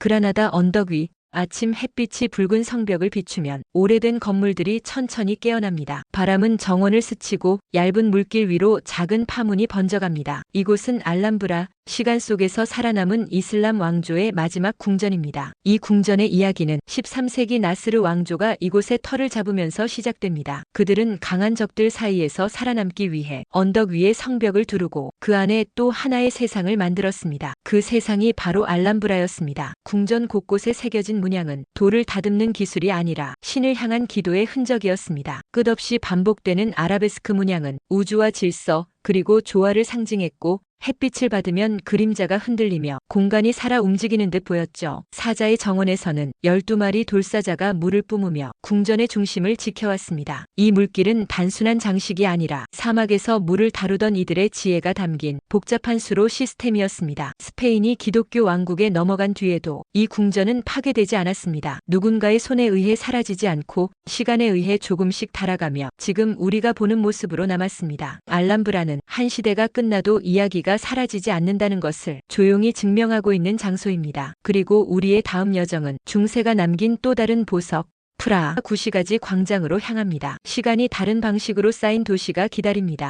그라나다 언덕 위 아침 햇빛이 붉은 성벽을 비추면 오래된 건물들이 천천히 깨어납니다. 바람은 정원을 스치고 얇은 물길 위로 작은 파문이 번져갑니다. 이곳은 알람브라, 시간 속에서 살아남은 이슬람 왕조의 마지막 궁전입니다. 이 궁전의 이야기는 13세기 나스르 왕조가 이곳에 터를 잡으면서 시작됩니다. 그들은 강한 적들 사이에서 살아남기 위해 언덕 위에 성벽을 두르고 그 안에 또 하나의 세상을 만들었습니다. 그 세상이 바로 알람브라였습니다. 궁전 곳곳에 새겨진 문양은 돌을 다듬는 기술이 아니라 신을 향한 기도의 흔적이었습니다. 끝없이 반복되는 아라베스크 문양은 우주와 질서, 그리고 조화를 상징했고 햇빛을 받으면 그림자가 흔들리며 공간이 살아 움직이는 듯 보였죠. 사자의 정원에서는 12마리 돌사자가 물을 뿜으며 궁전의 중심을 지켜왔습니다. 이 물길은 단순한 장식이 아니라 사막에서 물을 다루던 이들의 지혜가 담긴 복잡한 수로 시스템이었습니다. 스페인이 기독교 왕국에 넘어간 뒤에도 이 궁전은 파괴되지 않았습니다. 누군가의 손에 의해 사라지지 않고 시간에 의해 조금씩 달아가며 지금 우리가 보는 모습으로 남았습니다. 알람브라는 한 시대가 끝나도 이야기가 사라지지 않는다는 것을 조용히 증명하고 있는 장소입니다. 그리고 우리의 다음 여정은 중세가 남긴 또 다른 보석, 프라 구시가지 광장으로 향합니다. 시간이 다른 방식으로 쌓인 도시가 기다립니다.